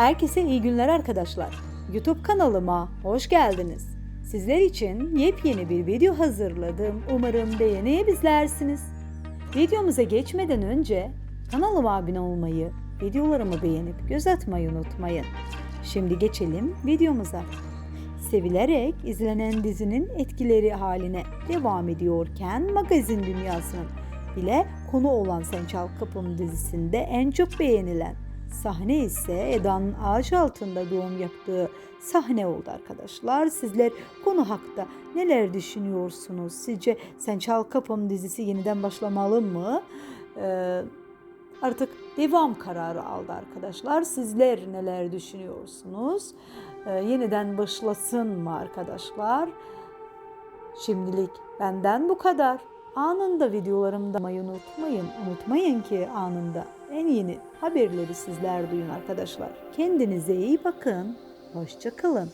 Herkese iyi günler arkadaşlar. YouTube kanalıma hoş geldiniz. Sizler için yepyeni bir video hazırladım. Umarım beğenip izlersiniz. Videomuza geçmeden önce kanalıma abone olmayı, videolarımı beğenip göz atmayı unutmayın. Şimdi geçelim videomuza. Sevilerek izlenen dizinin etkileri haline devam ediyorken magazin dünyasının bile konu olan Sen Çal Kapım dizisinde en çok beğenilen sahne ise Eda'nın ağaç altında doğum yaptığı sahne oldu arkadaşlar. Sizler konu hakkında neler düşünüyorsunuz? Sizce Sen Çal Kapım dizisi yeniden başlamalı mı? Ee, artık devam kararı aldı arkadaşlar. Sizler neler düşünüyorsunuz? Ee, yeniden başlasın mı arkadaşlar? Şimdilik benden bu kadar. Anında videolarımda unutmayın. Unutmayın ki anında en yeni haberleri sizler duyun arkadaşlar. Kendinize iyi bakın. Hoşça kalın.